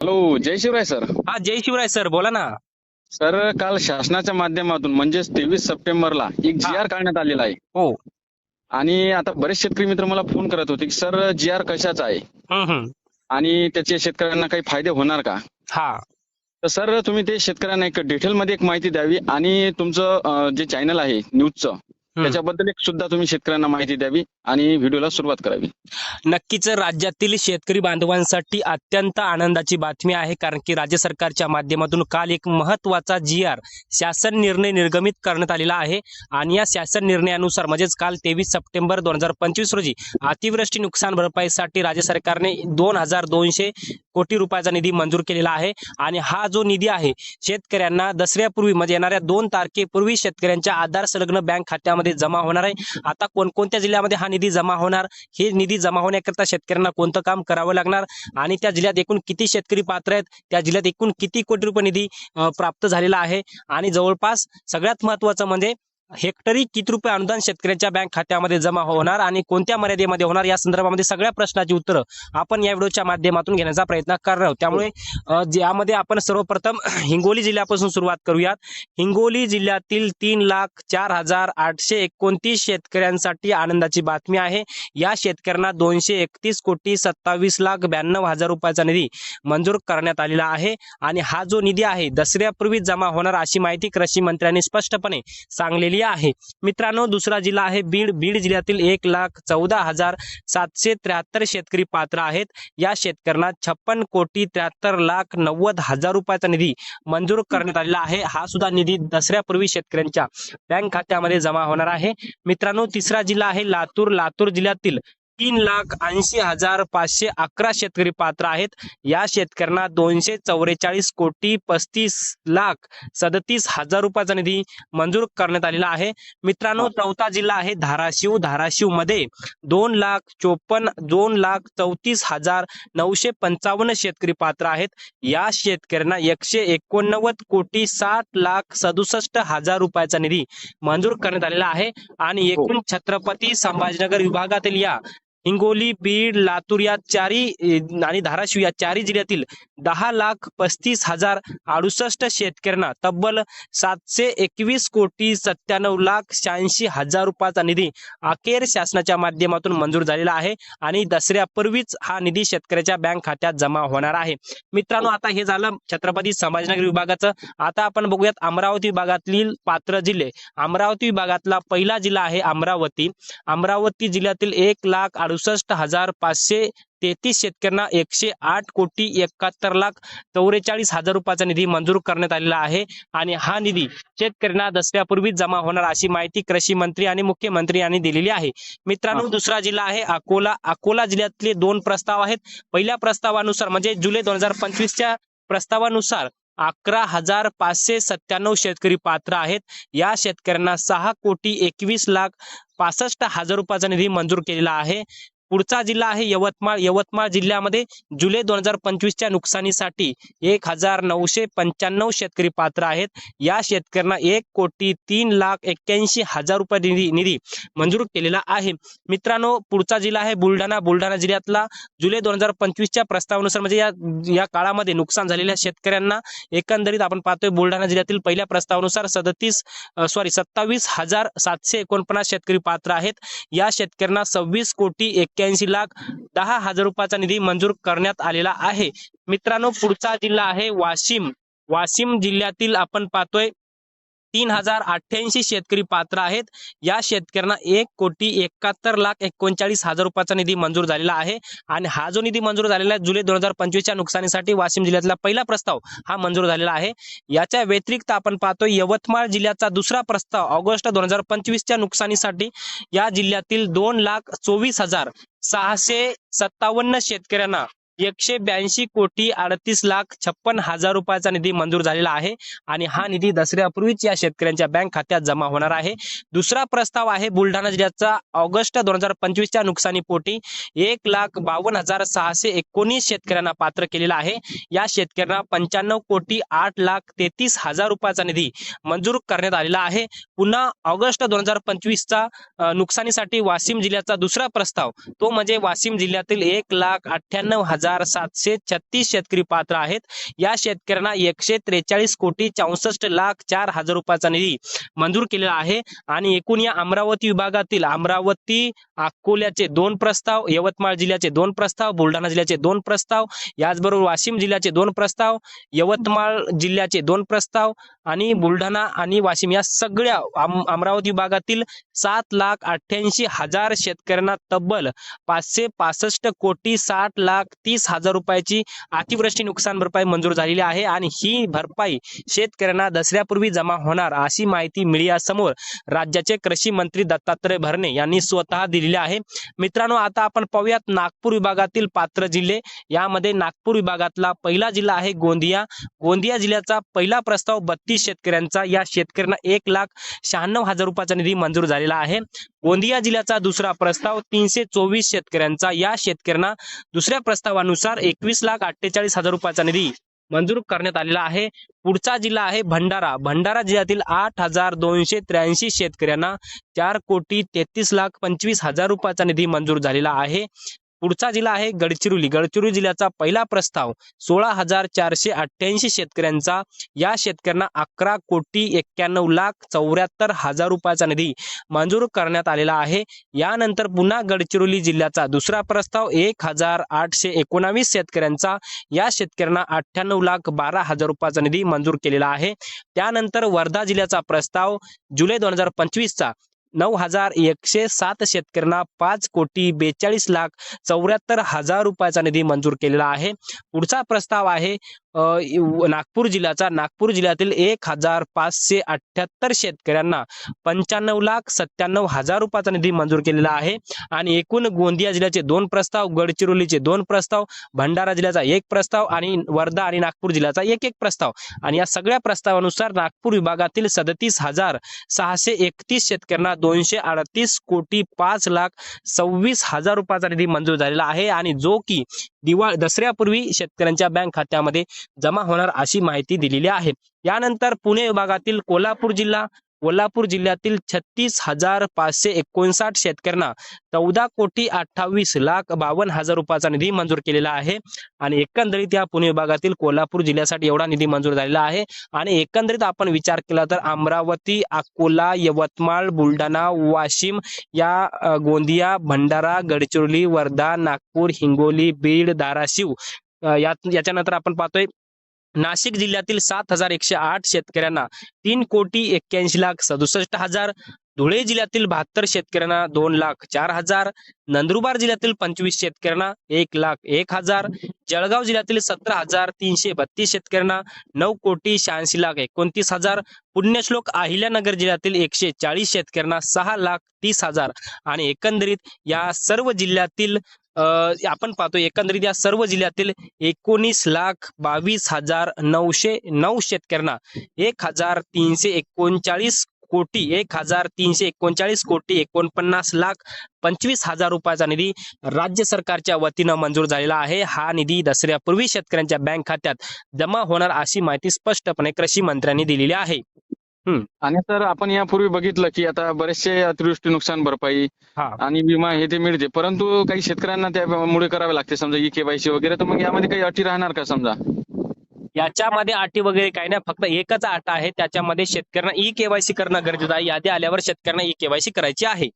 Hello जय Shivray sir हा जय Shivray sir बोला ना. सर काल शासनाच्या माध्यमातून म्हणजेच तेवीस सप्टेंबरला एक जी आर काढण्यात आलेला आहे. हो. आणि आता बरेच शेतकरी मित्र मला फोन करत होते की सर जी आर कशाचा आहे? हम्म. आणि त्याचे शेतकऱ्यांना काही फायदे होणार का? हा. तर सर तुम्ही ते शेतकऱ्यांना एक डिटेलमध्ये एक माहिती द्यावी आणि तुमचं अं, जे चॅनल आहे न्यूजचं त्याच्याबद्दल एक सुद्धा तुम्ही शेतकऱ्यांना माहिती द्यावी आणि व्हिडिओला सुरुवात करावी. नक्कीच राज्यातील शेतकरी बांधवांसाठी अत्यंत आनंदाची बातमी आहे कारण की राज्य सरकारच्या माध्यमातून काल एक महत्त्वाचा जी आर शासन निर्णय निर्गमित करण्यात आलेला आहे. आणि या शासन निर्णयानुसार म्हणजेच काल तेवीस सप्टेंबर दोन हजार पंचवीस रोजी अतिवृष्टी नुकसान भरपाईसाठी राज्य सरकारने दोन हजार दोनशे कोटी रुपयाचा निधी मंजूर केलेला आहे. आणि हा जो निधी आहे शेतकऱ्यांना दसऱ्यापूर्वी म्हणजे येणाऱ्या दोन तारखेपूर्वी शेतकऱ्यांच्या आधार संलग्न बँक खात्यामध्ये जमा होणार आहे. आता कोणकोणत्या जिल्ह्यामध्ये हा निधी जमा होणार? हे निधी जमा होण्याकरता शेतकऱ्यांना कोणतं काम करावं लागणार? आणि त्या जिल्ह्यात एकूण किती शेतकरी पात्र आहेत? त्या जिल्ह्यात एकूण किती कोटी रुपये निधी प्राप्त झालेला आहे? आणि जवळपास सगळ्यात महत्वाचं म्हणजे हेक्टरी किती रुपये अनुदान शेतकऱ्यांच्या बँक खात्यामध्ये जमा होणार आणि कोणत्या मर्यादेमध्ये होणार? या संदर्भामध्ये सगळ्या प्रश्नाची उत्तरं आपण या व्हिडिओच्या माध्यमातून घेण्याचा प्रयत्न करणार आहोत. त्यामुळे यामध्ये ज्यामध्ये आपण सर्वप्रथम हिंगोली जिल्ह्यापासून सुरुवात करूयात. हिंगोली जिल्ह्यातील तीन लाख चार हजार आठशे एकोणतीस शेतकऱ्यांसाठी आनंदाची बातमी आहे. या शेतकऱ्यांना दोनशे एकतीस कोटी सत्तावीस लाख ब्याण्णव हजार रुपयाचा निधी मंजूर करण्यात आलेला आहे. आणि हा जो निधी आहे दसऱ्यापूर्वी जमा होणार अशी माहिती कृषी मंत्र्यांनी स्पष्टपणे सांगलेली आहे. मित्रांनो दुसरा जिल्हा आहे बीड. बीड जिल्ह्यातील एक लाख चौदा हजार सातशे त्र्याहत्तर शेतकरी पात्र आहेत. या शेतकऱ्यांना छप्पन कोटी त्र्याहत्तर लाख नव्वद हजार रुपयाचा निधी मंजूर करण्यात आलेला आहे. हा सुद्धा निधी दसऱ्यापूर्वी शेतकऱ्यांच्या बँक खात्यामध्ये जमा होणार आहे. मित्रांनो तिसरा जिल्हा आहे लातूर. लातूर जिल्ह्यातील तीन लाख ऐंशी हजार पाचशे अकरा शेतकरी पात्र आहेत. या शेतकऱ्यांना दोनशे चौवेचाळीस कोटी पस्तीस लाख सदतीस हजार रुपयाचा निधी मंजूर करण्यात आलेला आहे. मित्रांनो चौथा जिल्हा आहे धाराशिव. धाराशिवमध्ये दोन लाख चोपन्न दोन लाख चौतीस हजार नऊशे पंचावन्न शेतकरी पात्र आहेत. या शेतकऱ्यांना एकशे एकोणनव्वद कोटी साठ लाख सदुसष्ट हजार रुपयाचा निधी मंजूर करण्यात आलेला आहे. आणि एकूण छत्रपती संभाजीनगर विभागातील या हिंगोली बीड लातूर या चारी आणि धाराशिव या चारही जिल्ह्यातील दहा लाख पस्तीस हजार अडुसष्ट शेतकऱ्यांना तब्बल सातशे एकवीस कोटी सत्त्याण्णव लाख शहाऐंशी हजार रुपयाचा निधी अखेर शासनाच्या माध्यमातून मंजूर झालेला आहे आणि दसऱ्यापूर्वीच हा निधी शेतकऱ्याच्या बँक खात्यात जमा होणार आहे. मित्रांनो आता हे झालं छत्रपती संभाजीनगर विभागाचं. आता आपण बघूयात अमरावती विभागातील पात्र जिल्हे. अमरावती विभागातला पहिला जिल्हा आहे अमरावती. अमरावती जिल्ह्यातील एक लाख अडुसष्ट हजार पाचशे तेहतीस शेतकऱ्यांना एकशे आठ कोटी एकाहत्तर लाख चौवेचाळीस हजार रुपयाचा निधी मंजूर करण्यात आलेला आहे. आणि हा निधी शेतकऱ्यांना दसऱ्यापूर्वीच जमा होणार अशी माहिती कृषी मंत्री आणि मुख्यमंत्री यांनी दिलेली आहे. मित्रांनो. दुसरा जिल्हा आहे अकोला. अकोला जिल्ह्यातले दोन प्रस्ताव आहेत. पहिल्या प्रस्तावानुसार म्हणजे जुलै दोन हजार पंचवीसच्या प्रस्तावानुसार अकरा हजार पाचशे सत्त्याण्णव शेतकरी पात्र आहेत. या शेतकऱ्यांना सहा कोटी एकवीस लाख पासष्ट हजार रुपयाचा निधी मंजूर केलेला आहे. पुढचा जिल्हा आहे यवतमाळ. यवतमाळ जिल्ह्यामध्ये जुलै दोन हजार पंचवीसच्या नुकसानीसाठी एक हजार नऊशे पंच्याण्णव शेतकरी पात्र आहेत. या शेतकऱ्यांना एक कोटी तीन लाख एक्क्याऐंशी हजार रुपये निधी निधी मंजूर केलेला आहे. मित्रांनो पुढचा जिल्हा आहे बुलढाणा. बुलढाणा जिल्ह्यातला जुलै दोन हजार पंचवीसच्या प्रस्तावानुसार म्हणजे या या काळामध्ये नुकसान झालेल्या शेतकऱ्यांना एकंदरीत आपण पाहतोय बुलढाणा जिल्ह्यातील पहिल्या प्रस्तावानुसार सदतीस सॉरी सत्तावीस हजार सातशे एकोणपन्नास शेतकरी पात्र आहेत. या शेतकऱ्यांना सव्वीस कोटी एक एक्क्याऐंशी लाख दहा हजार रुपयाचा निधी मंजूर करण्यात आलेला आहे. मित्रांनो पुढचा जिल्हा आहे वाशिम. वाशिम जिल्ह्यातील आपण पाहतोय तीन हजार अठ्ठ्याऐंशी शेतकरी पात्र आहेत. या शेतकऱ्यांना एक कोटी एकाहत्तर लाख एकोणचाळीस हजार रुपयाचा निधी मंजूर झालेला आहे. आणि हा जो निधी मंजूर झालेला आहे जुलै दोन हजार पंचवीसच्या नुकसानीसाठी वाशिम जिल्ह्यातला पहिला प्रस्ताव हा मंजूर झालेला आहे. याच्या व्यतिरिक्त आपण पाहतो यवतमाळ जिल्ह्याचा दुसरा प्रस्ताव ऑगस्ट दोन हजार पंचवीसच्या नुकसानीसाठी या जिल्ह्यातील दोन लाख चोवीस हजार सहाशे सत्तावन्न शेतकऱ्यांना एकशे ब्याऐंशी कोटी अडतीस लाख छप्पन हजार रुपयाचा निधी मंजूर झालेला आहे आणि हा निधी दसऱ्यापूर्वीच या शेतकऱ्यांच्या बँक खात्यात जमा होणार आहे. दुसरा प्रस्ताव आहे बुलढाणा जिल्ह्याचा ऑगस्ट दोन हजार पंचवीसच्या नुकसानीपोटी एक लाख बावन्न हजार सहाशे एकोणीस शेतकऱ्यांना पात्र केलेला आहे. या शेतकऱ्यांना पंच्याण्णव कोटी आठ लाख तेहतीस हजार रुपयाचा निधी मंजूर करण्यात आलेला आहे. पुन्हा ऑगस्ट दोन हजार पंचवीसचा नुकसानीसाठी वाशिम जिल्ह्याचा दुसरा प्रस्ताव तो म्हणजे वाशिम जिल्ह्यातील एक लाख अठ्ठ्याण्णव हजार हजार सातशे छत्तीस शेतकरी पात्र आहेत. या शेतकऱ्यांना एकशे त्रेचाळीस कोटी चौसष्ट लाख चार हजार रुपयाचा निधी मंजूर केलेला आहे. आणि एकूण या अमरावती विभागातील अमरावती अकोल्याचे दोन प्रस्ताव यवतमाळ जिल्ह्याचे दोन प्रस्ताव बुलढाणा जिल्ह्याचे दोन प्रस्ताव याचबरोबर वाशिम जिल्ह्याचे दोन प्रस्ताव यवतमाळ जिल्ह्याचे दोन प्रस्ताव आणि बुलढाणा आणि वाशिम या सगळ्या अमरावती विभागातील सात लाख अठ्ठ्याऐंशी हजार शेतकऱ्यांना तब्बल पाचशे पासष्ट कोटी साठ लाख तीस हजार रुपयाची अतिवृष्टी नुकसान भरपाई मंजूर झालेली आहे आणि ही भरपाई शेतकऱ्यांना दसऱ्यापूर्वी जमा होणार अशी माहिती मीडियासमोर राज्याचे कृषी मंत्री दत्तात्रय भरणे यांनी स्वतः दिलेली आहे. मित्रांनो आता आपण पाहूयात नागपूर विभागातील पात्र जिल्हे. यामध्ये नागपूर विभागातला पहिला जिल्हा आहे गोंदिया. गोंदिया जिल्ह्याचा पहिला प्रस्ताव बत्तीस वीस शेतकऱ्यांचा या शेतकऱ्यांना एक लाख शहाण्णव हजार रुपयाचा निधी मंजूर झालेला आहे. गोंदिया जिल्ह्याचा दुसरा प्रस्ताव तीनशे चोवीस शेतकऱ्यांचा. या शेतकऱ्यांना दुसऱ्या प्रस्तावानुसार एकवीस लाख अठ्ठेचाळीस हजार रुपयाचा निधी मंजूर करण्यात आलेला आहे. पुढचा जिल्हा आहे भंडारा. भंडारा जिल्ह्यातील आठ हजार दोनशे त्र्याऐंशी शेतकऱ्यांना चार कोटी तेहतीस लाख पंचवीस हजार रुपयाचा निधी मंजूर झालेला आहे. पुढचा जिल्हा आहे गडचिरोली. गडचिरोली जिल्ह्याचा पहिला प्रस्ताव सोळा हजार चारशे अठ्ठ्याऐंशी शेतकऱ्यांचा. या शेतकऱ्यांना अकरा कोटी एक्क्याण्णव लाख चौऱ्याहत्तर हजार रुपयाचा निधी मंजूर करण्यात आलेला आहे. यानंतर पुन्हा गडचिरोली जिल्ह्याचा दुसरा प्रस्ताव एक हजार आठशे एकोणावीस शेतकऱ्यांचा. या शेतकऱ्यांना अठ्ठ्याण्णव लाख बारा हजार रुपयाचा निधी मंजूर केलेला आहे. त्यानंतर वर्धा जिल्ह्याचा प्रस्ताव जुलै दोन हजार पंचवीसचा नऊ हजार एकशे सात शेतकऱ्यांना पाच कोटी बेचाळीस लाख चौऱ्याहत्तर हजार रुपयाचा निधी मंजूर केलेला आहे. पुढचा प्रस्ताव आहे नागपूर जिल्ह्याचा नागपूर जिल्ह्यातील एक हजार पाचशे अठ्याहत्तर शेतकऱ्यांना पंच्याण्णव लाख सत्त्याण्णव हजार रुपयाचा निधी मंजूर केलेला आहे. आणि एकूण गोंदिया जिल्ह्याचे दोन प्रस्ताव गडचिरोलीचे दोन प्रस्ताव भंडारा जिल्ह्याचा एक प्रस्ताव आणि वर्धा आणि नागपूर जिल्ह्याचा एक एक प्रस्ताव. आणि या सगळ्या प्रस्तावानुसार नागपूर विभागातील सदतीस हजार सहाशे एकतीस शेतकऱ्यांना दोनशे अडतीस कोटी पाच लाख सव्वीस हजार रुपयाचा निधी मंजूर झालेला आहे. आणि जो की दिवाळ दसऱ्यापूर्वी शेतकऱ्यांच्या बँक खात्यामध्ये जमा होणार अशी माहिती दिलेली आहे. यानंतर पुणे विभागातील कोल्हापूर जिल्हा कोल्हापूर जिल्ह्यातील छत्तीस हजार पाचशे एकोणसाठ शेतकऱ्यांना चौदा कोटी अठ्ठावीस लाख बावन्न हजार रुपयाचा निधी मंजूर केलेला आहे. आणि एकंदरीत या पुणे विभागातील कोल्हापूर जिल्ह्यासाठी एवढा निधी मंजूर झालेला आहे. आणि एकंदरीत आपण विचार केला तर अमरावती अकोला यवतमाळ बुलढाणा वाशिम या गोंदिया भंडारा गडचिरोली वर्धा नागपूर हिंगोली बीड धाराशिव यात याच्यानंतर आपण पाहतोय नाशिक जिल्ह्यातील सात हजार एकशे आठ शेतकऱ्यांना तीन कोटी एक्क्याऐंशी लाख सदुसष्ट हजार धुळे जिल्ह्यातील बहात्तर शेतकऱ्यांना दोन लाख चार हजार नंदुरबार जिल्ह्यातील पंचवीस शेतकऱ्यांना एक लाख एक हजार जळगाव जिल्ह्यातील सतरा हजार तीनशे बत्तीस शेतकऱ्यांना नऊ कोटी शहाऐंशी लाख एकोणतीस हजार पुण्यश्लोक अहिल्यानगर जिल्ह्यातील एकशे चाळीस शेतकऱ्यांना सहा लाख तीस हजार आणि एकंदरीत या सर्व जिल्ह्यातील आपण पाहतो एकंदरीत या सर्व जिल्ह्यातील एकोणीस लाख बावीस हजार नऊशे नऊ शेतकऱ्यांना एक हजार तीनशे एकोणचाळीस कोटी एक हजार तीनशे एकोणचाळीस कोटी एकोणपन्नास लाख पंचवीस हजार रुपयाचा निधी राज्य सरकारच्या वतीनं मंजूर झालेला आहे. हा निधी दसऱ्यापूर्वी शेतकऱ्यांच्या बँक खात्यात जमा होणार अशी माहिती स्पष्टपणे कृषी मंत्र्यांनी दिलेली आहे. आणि सर आपण यापूर्वी बघितलं की आता बरेचसे अतिवृष्टी नुकसान भरपाई हा. आणि विमा हे ते मिळते. परंतु काही शेतकऱ्यांना त्यामुळे करावे लागते समजा ई केवायसी वगैरे. तर मग यामध्ये काही अटी राहणार का समजा? याच्यामध्ये अटी वगैरे काही नाही. फक्त एकच अट आहे त्याच्यामध्ये शेतकऱ्यांना ई केवायसी करणं गरजेचं आहे. यादी आल्यावर शेतकऱ्यांना ई केवायसी करायची आहे.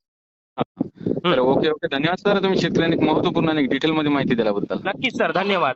Okay okay. धन्यवाद सर. तुम्ही शेतकऱ्यांनी महत्त्वपूर्ण आणि डिटेल मध्ये माहिती दिल्याबद्दल. नक्कीच सर. धन्यवाद.